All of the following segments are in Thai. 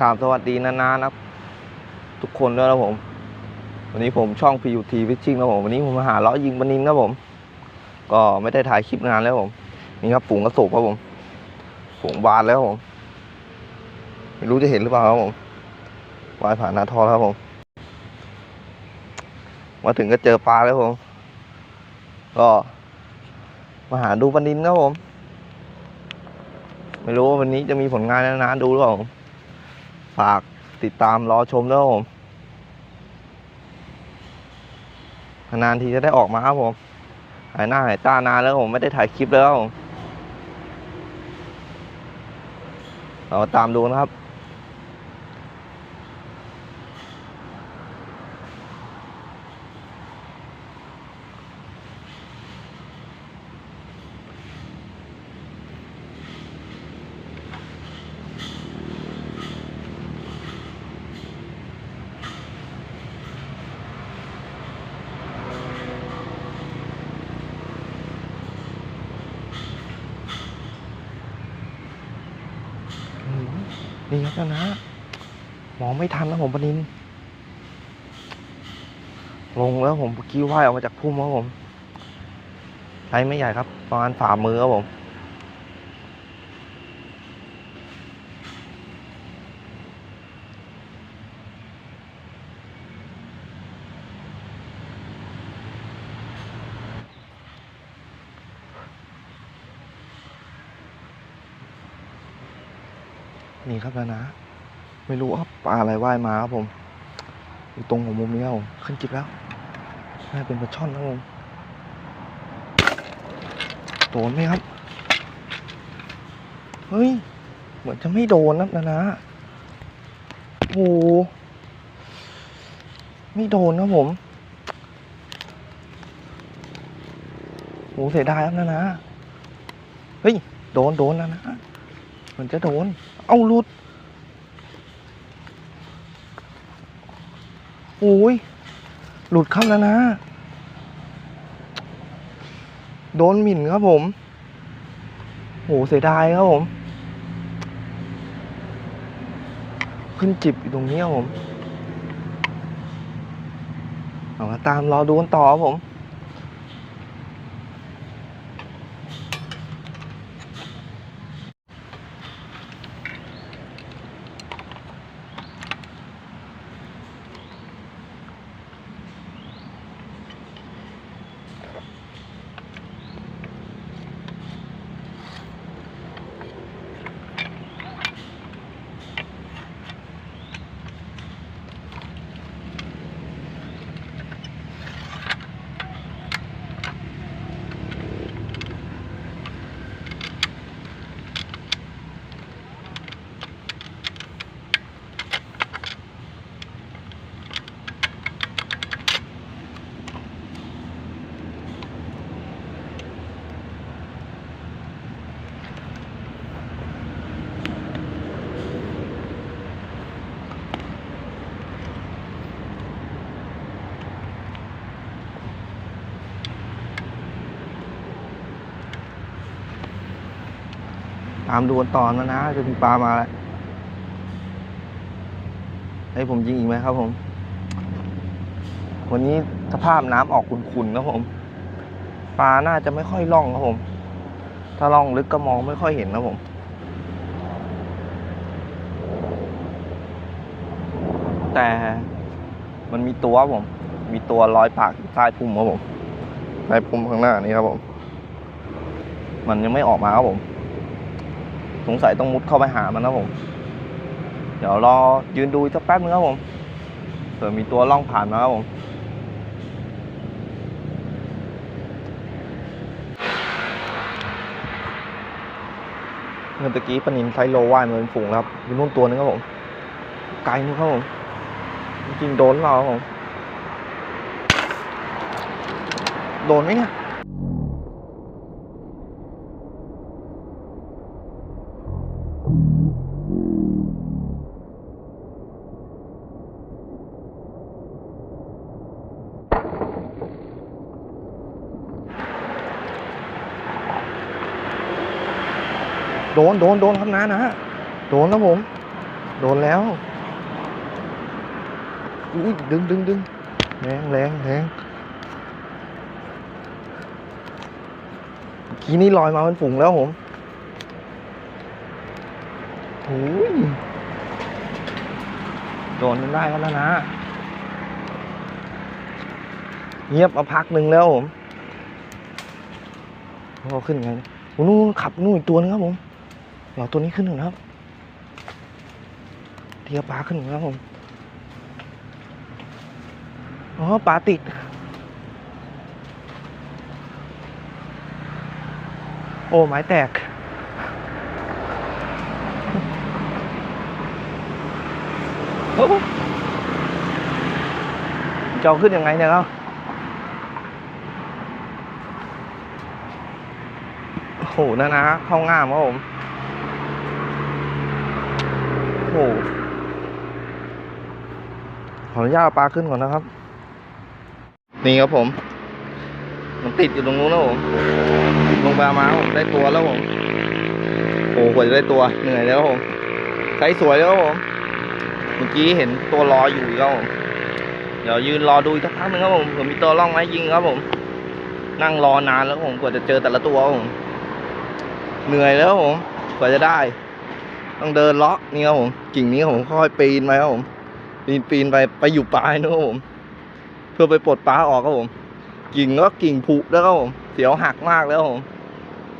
กราบสวัสดีนานานะครับ ทุกคนด้วยนะผม วันนี้ผมช่อง PUT Fishing นะผม วันนี้ผมมาหาล้อยิงปนินครับผม ก็ไม่ได้ถ่ายคลิปนานแล้วผม นี่ครับฝูงกระสุกครับผมฝูงบานแล้วผม ไม่รู้จะเห็นหรือเปล่าครับผมว่ายผ่านหน้าท่อแล้วครับผม มาถึงก็เจอปลาแล้วผม ก็มาหาดูปนินครับผม ไม่รู้ว่าวันนี้จะมีผลงานนานๆดูหรือเปล่าผม ฝากติดตามรอชมด้วยครับผมนานทีจะได้ออกมาครับผม หายหน้าหายตานานแล้วผมไม่ได้ถ่ายคลิปแล้วครับผมเราตามดูนะครับ แล้วนะ มองไม่ทันนะผมปนิน ลงแล้วผมเมื่อกี้ว่ายออกมาจากพุ่มครับผมไซส์ไม่ใหญ่ครับ ประมาณฝ่ามือครับผม นี่ครับนะนะ ไม่รู้ว่าปลาอะไรว่ายมาครับผม อยู่ตรงหัวมุมนี้ครับผมขึ้นจิบแล้วน่าเป็นปลาช่อนครับผมโดนไหมครับ เฮ้ย เหมือนจะไม่โดนนะนะนะโอ้ไม่โดนครับผมโหเสียดายครับนะนะ เฮ้ย โดนโดนนะนะเหมือนจะโดน เอาหลุดโอ้ย หลุดครับแล้วนะ โดนหมิ่นครับผมโหเสียดายครับผม ขึ้นจิบอยู่ตรงนี้ครับผม เอามาตามรอดูกันต่อครับผม ตามดูกันต่อนะนะจะมีปลามาแล้วให้ผมยิงอีกไหมครับผม วันนี้สภาพน้ำออกขุ่นๆครับผม ปลาน่าจะไม่ค่อยล่องครับผม ถ้าล่องลึกก็มองไม่ค่อยเห็นครับผมแต่มันมีตัวผม มีตัวลอยปากอยู่ใต้พุ่มครับผมใต้พุ่มข้างหน้านี้ครับผม มันยังไม่ออกมาครับผม สงสัยต้องมุดเข้าไปหามันนะผม เดี๋ยวรอยืนดูสักแป๊บนึงครับผมเผื่อมีตัวล่องผ่านมาครับผม เมื่อกี้ปนินไซโลว่ายมาเป็นฝูงแล้วครับมีนู่นตัวนึงครับผม ไกลนู่นครับผม จริงๆโดนเราครับผม โดนไหมเนี่ย โดนโดนโดนครับนะนะโดนครับผม โดนแล้วอุ้ยดึงดึงดึงแรงแรงแรงกี้นี่ลอยมาเป็นฝูงแล้วผมโอ้ยโดนมันได้แล้วนะ เงียบมาพักหนึ่งแล้วผมเราขึ้นไงโอ้นู่นขับนู่นอีกตัวนึงครับผม เราตัวนี้ขึ้นหนึ่งนะครับเทียปลาขึ้นหนึ่งครับผมอ๋อปลาติดโอ้ไม้แตกโอ้จอาขึ้นยังไงเนี่ยครับโอ้โหนะนะเข้าง่ามครับผม โอ้โหขออนุญาตปลาขึ้นก่อนนะครับ นี่ครับผม มันติดอยู่ตรงนู้นนะผมลงปเอามาผมได้ตัวแล้วผมโอ้โหกว่าจะได้ตัวเหนื่อยแล้วผมใช้สวยแล้วผมเมื่อกี้เห็นตัวรออยู่อีกครับผมเดี๋ยวยืนรอดูสักพักหนึงครับผมผื่อมีตัวล่องไม้ยิงครับผม นั่งรอนานแล้วผมกว่าจะเจอแต่ละตัวผมเหนื่อยแล้วผมกว่าจะได้ ต้องเดินเลาะนี่ครับผมกิ่งนี้ผมค่อยปีนไปครับผมปีนปีนไปไปอยู่ปลายนะครับผมเพื่อไปปลดปลาออกครับผม กิ่งก็กิ่งผุแล้วครับผมเสียวหักมากแล้วครับผม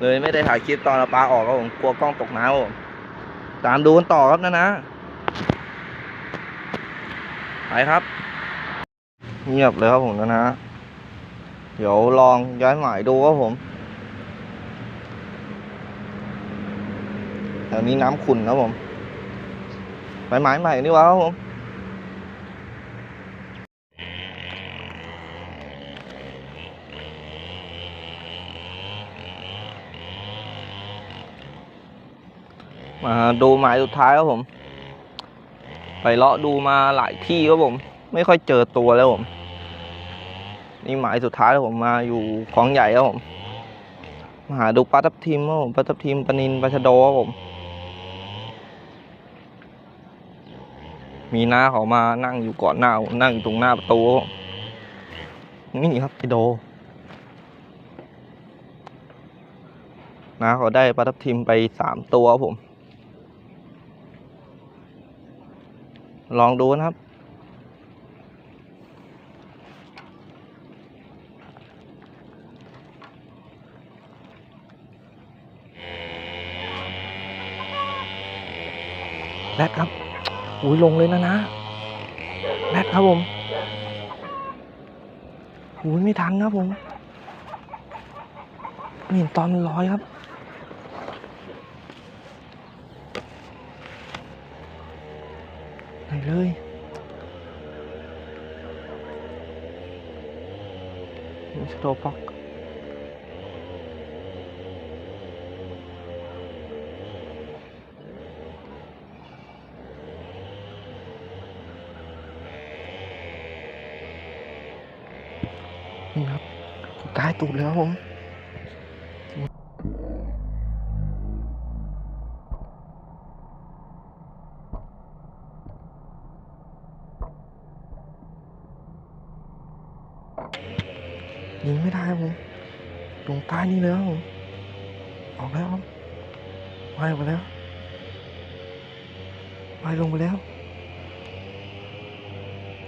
เลยไม่ได้ถ่ายคลิปตอนเอาปลาออกครับผมกลัวกล้องตกน้ำครับผมตามดูกันต่อครับนะนะไปครับ เงียบเลยครับผมนะนะ เดี๋ยวลองย้ายหมายดูครับผม แถวนี้น้ำขุ่นครับผมไปหมายใหม่ดีกว่าครับผมมาดูหมายสุดท้ายครับผม ไปเลาะดูมาหลายที่ครับผม ไม่ค่อยเจอตัวแล้วผม นี่หมายสุดท้ายแล้วผมมาอยู่ของใหญ่ครับผมมาหาดูปลาทับทิมครับผมปลาทับทิมปลานินปลาชะโดครับผม มีน้าเขามานั่งอยู่ก่อนหน้าผมนั่งอยู่ตรงหน้าประตูครับผมนี่ครับไอโดน้าเขาได้ปลาทับทิมไปสามตัวครับผม ลองดูนะครับแรดครับ อุ้ยลงเลยนะนะแรดครับผมอุ้ยไม่ทันครับผมไม่เห็นตอนมันลอยครับไหนเลยนี่สโตพ็อก นี่ครับกายตูดแล้วผมยิงไม่ได้ผมลงใต้นี่เลยครับผมออกแล้วครับว่ายไปแล้วว่ายลงไปแล้ว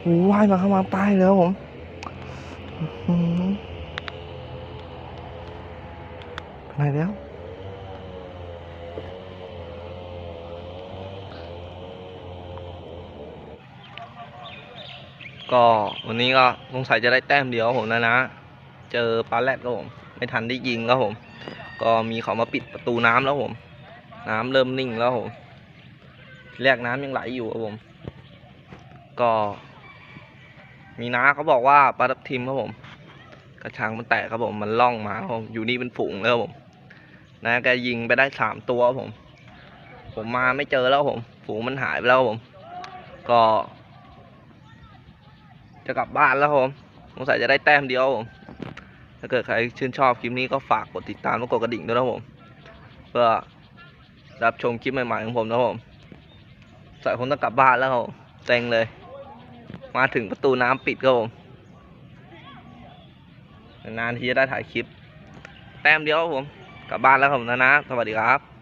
โอ้ว่ายมาเข้ามาใต้แล้วผมอื้อหือ ไปไหนแล้วก็วันนี้ก็สงสัยจะได้แต้มเดียวผมนะนะ เจอปลาแรดครับผม ไม่ทันได้ยิงครับผม ก็มีเขามาปิดประตูน้ำแล้วผม น้ำเริ่มนิ่งแล้วผมทีแรกน้ำยังไหลอยู่ครับผม ก็ มีน้าเขาบอกว่าปลาทับทิมครับผม กระชังมันแตกครับผมมันล่องมาครับผมอยู่นี่เป็นฝูงแล้วผม นะแกยิงไปได้สามตัวครับผม ผมมาไม่เจอแล้วผม ฝูงมันหายไปแล้วครับผม ก็ จะกลับบ้านแล้วครับผมสงสัยจะได้แต้มเดียวผม ถ้าเกิดใครชื่นชอบคลิปนี้ก็ฝากกดติดตามและกดกระดิ่งด้วยนะผม เพื่อรับชมคลิปใหม่ๆของผมนะผมใส่ผมต้องกลับบ้านแล้วครับเซ็งเลย มาถึงประตูน้ำปิดครับผมนานๆที่จะได้ถ่ายคลิป แต้มเดียวครับผม กลับบ้านแล้วครับผมนะนะ สวัสดีครับ